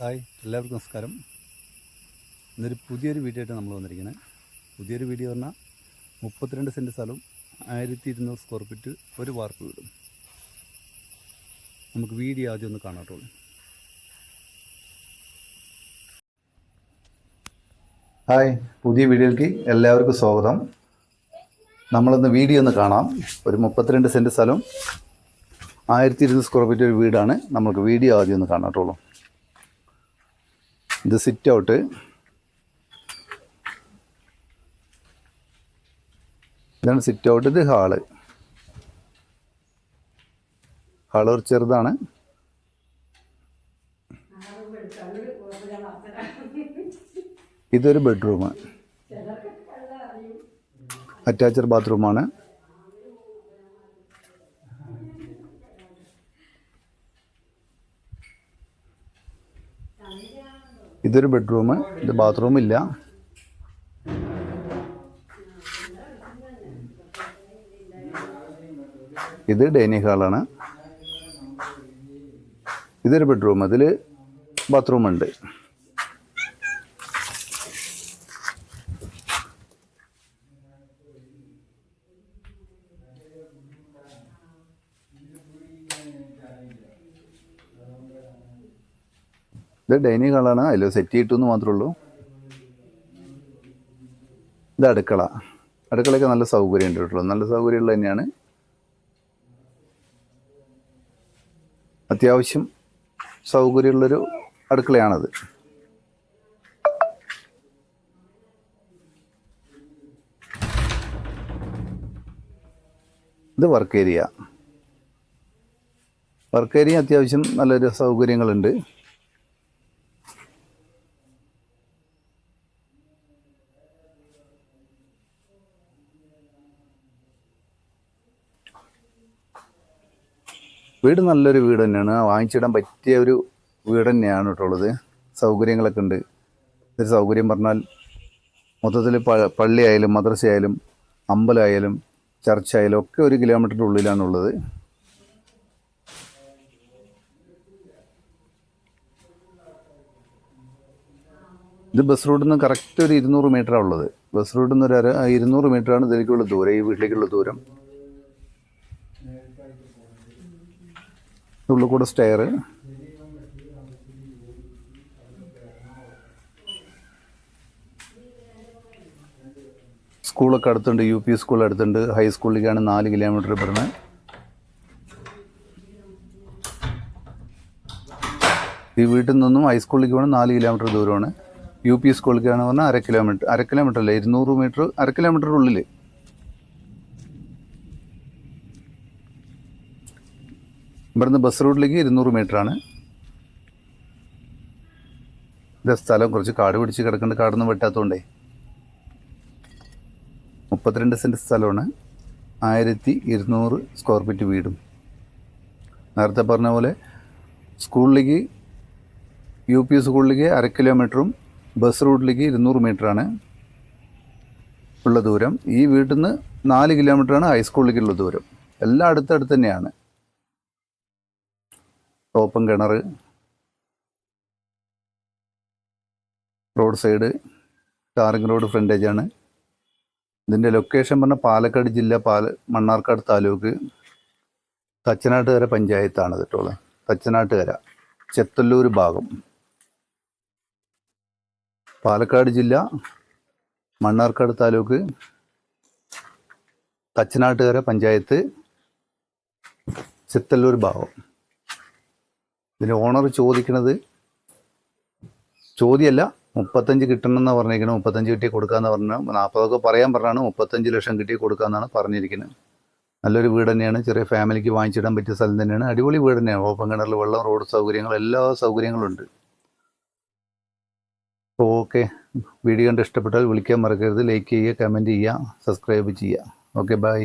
Hi എല്ലാവർക്കും നമസ്കാരം. ഇന്നൊരു പുതിയൊരു വീഡിയോ ആയിട്ട് നമ്മൾ വന്നിരിക്കുന്നത് പുതിയൊരു വീഡിയോ പറഞ്ഞാൽ മുപ്പത്തിരണ്ട് സെന്റ് സ്ഥലവും ആയിരത്തി ഇരുന്നൂറ് സ്ക്വയർ ഫീറ്റ് ഒരു വാർപ്പ് വീടും. നമുക്ക് വീഡിയോ ആദ്യം ഒന്ന് കാണാട്ടുള്ളൂ ഹായ് പുതിയ വീഡിയോയിലേക്ക് എല്ലാവർക്കും സ്വാഗതം. നമ്മളിന്ന് വീഡിയോ ഒന്ന് കാണാം. ഒരു മുപ്പത്തിരണ്ട് സെന്റ് സ്ഥലവും ആയിരത്തി ഇരുന്നൂറ് സ്ക്വയർ ഫീറ്റ് ഒരു വീടാണ്. നമുക്ക് വീഡിയോ ആദ്യം ഒന്ന് കാണാട്ടുള്ളൂ ഇത് സിറ്റ് ഔട്ട് ഇതാണ് സിറ്റ് ഔട്ട് ഇത് ഹാൾ ഹാൾ ഒരു ചെറുതാണ്. ഇതൊരു ബെഡ്റൂം അറ്റാച്ച്ഡ് ബാത്റൂമാണ് ഇതൊരു ബെഡ്റൂം ഇത് ബാത്റൂം ഇല്ല. ഇത് ഡൈനിങ് ഹാളാണ്. ഇതൊരു ബെഡ്റൂം അതിൽ ബാത്റൂം ഇത് ഡൈനിങ് ഹാളാണ്. അതിൽ സെറ്റ് ചെയ്തിട്ടു എന്ന് മാത്രമേ ഉള്ളൂ. ഇത് അടുക്കള. അടുക്കളയൊക്കെ നല്ല സൗകര്യം ഉണ്ട് കേട്ടോ. നല്ല സൗകര്യമുള്ള തന്നെയാണ്. അത്യാവശ്യം സൗകര്യമുള്ളൊരു അടുക്കളയാണത്. ഇത് വർക്ക് ഏരിയ വർക്ക് ഏരിയ അത്യാവശ്യം നല്ലൊരു സൗകര്യങ്ങളുണ്ട്. വീട് നല്ലൊരു വീട് തന്നെയാണ്. വാങ്ങിച്ചിടാൻ പറ്റിയ ഒരു വീട് തന്നെയാണ് കേട്ടോ ഉള്ളത്. സൗകര്യങ്ങളൊക്കെ ഉണ്ട്. ഒരു സൗകര്യം പറഞ്ഞാൽ മൊത്തത്തിൽ പള്ളിയായാലും മദ്രസയായാലും അമ്പലമായാലും ചർച്ച ആയാലും ഒക്കെ ഒരു കിലോമീറ്ററിന്റെ ഉള്ളിലാണുള്ളത് ഇത് ബസ് റൂട്ടിൽ നിന്ന് കറക്റ്റ് ഒരു ഇരുന്നൂറ് മീറ്ററാണ് ഉള്ളത്. ബസ് റൂട്ടിൽ നിന്ന് ഒരു ഇരുന്നൂറ് മീറ്ററാണ് ഇതിലേക്കുള്ള ദൂരം ഈ വീട്ടിലേക്കുള്ള ദൂരം. ഉള്ളിൽ കൂടെ സ്റ്റെയർ സ്കൂളൊക്കെ അടുത്തുണ്ട് യു പി സ്കൂൾ അടുത്തുണ്ട്. ഹൈസ്കൂളിലേക്കാണ് നാല് കിലോമീറ്റർ വരുന്നത്. ഈ വീട്ടിൽ നിന്നും ഹൈസ്കൂളിലേക്ക് പോകണം നാല് കിലോമീറ്റർ ദൂരമാണ്. യു പി സ്കൂളിലേക്കാണ് പറഞ്ഞാൽ അര കിലോമീറ്റർ അര കിലോമീറ്റർ അല്ല ഇരുന്നൂറ് മീറ്റർ അര കിലോമീറ്റർ ഉള്ളിൽ ഇവിടുന്ന് ബസ് റൂട്ടിലേക്ക് ഇരുന്നൂറ് ആണ് ഇത് സ്ഥലം. കുറച്ച് കാട് പിടിച്ച് കിടക്കേണ്ട. കാടൊന്നും വെട്ടാത്തതുകൊണ്ടേ മുപ്പത്തിരണ്ട് സെന്റ് സ്ഥലമാണ്. ആയിരത്തി ഇരുന്നൂറ് സ്ക്വയർ ഫീറ്റ് വീടും. നേരത്തെ പറഞ്ഞ പോലെ സ്കൂളിലേക്ക് യു പി സ്കൂളിലേക്ക് അര കിലോമീറ്ററും ബസ് റൂട്ടിലേക്ക് ഇരുന്നൂറ് ആണ് ഉള്ള ദൂരം. ഈ വീട്ടിൽ നിന്ന് നാല് കിലോമീറ്ററാണ് ഹൈസ്കൂളിലേക്കുള്ള ദൂരം. എല്ലാം അടുത്തടുത്ത് തന്നെയാണ്. ഓപ്പൺ കിണർ റോഡ് സൈഡ് ടാറിങ് റോഡ് ഫ്രണ്ടേജാണ് ഇതിന്റെ ലൊക്കേഷൻ പറഞ്ഞാൽ പാലക്കാട് ജില്ല പാല മണ്ണാർക്കാട് താലൂക്ക്. തച്ചനാട്ടുകര പഞ്ചായത്താണ് കേട്ടോളെ തച്ചനാട്ടുകര ചെത്തല്ലൂർ ഭാഗം. പാലക്കാട് ജില്ല മണ്ണാർക്കാട് താലൂക്ക്. തച്ചനാട്ടുകര പഞ്ചായത്ത് ചെത്തല്ലൂർ ഭാഗം. ഇതിന് ഓണർ ചോദിക്കുന്നത് ചോദ്യമല്ല മുപ്പത്തഞ്ച് കിട്ടണമെന്ന് പറഞ്ഞിരിക്കുന്നത് മുപ്പത്തഞ്ച് കിട്ടി കൊടുക്കാമെന്ന് പറഞ്ഞു നാൽപ്പതൊക്കെ പറയാൻ പറഞ്ഞാണ് മുപ്പത്തഞ്ച് ലക്ഷം കിട്ടി കൊടുക്കാമെന്നാണ് പറഞ്ഞിരിക്കുന്നത് നല്ലൊരു വീട് തന്നെയാണ്. ചെറിയ ഫാമിലിക്ക് വാങ്ങിച്ചിടാൻ പറ്റിയ സ്ഥലം തന്നെയാണ്. അടിപൊളി വീട് തന്നെയാണ്. ഓപ്പൺ കിണറിൽ വെള്ളം റോഡ് സൗകര്യങ്ങൾ എല്ലാ സൗകര്യങ്ങളും ഉണ്ട്. ഓക്കെ വീഡിയോ കണ്ട് ഇഷ്ടപ്പെട്ടാൽ വിളിക്കാൻ മറക്കരുത്. ലൈക്ക് ചെയ്യുക കമന്റ് ചെയ്യുക സബ്സ്ക്രൈബ് ചെയ്യുക. Okay bye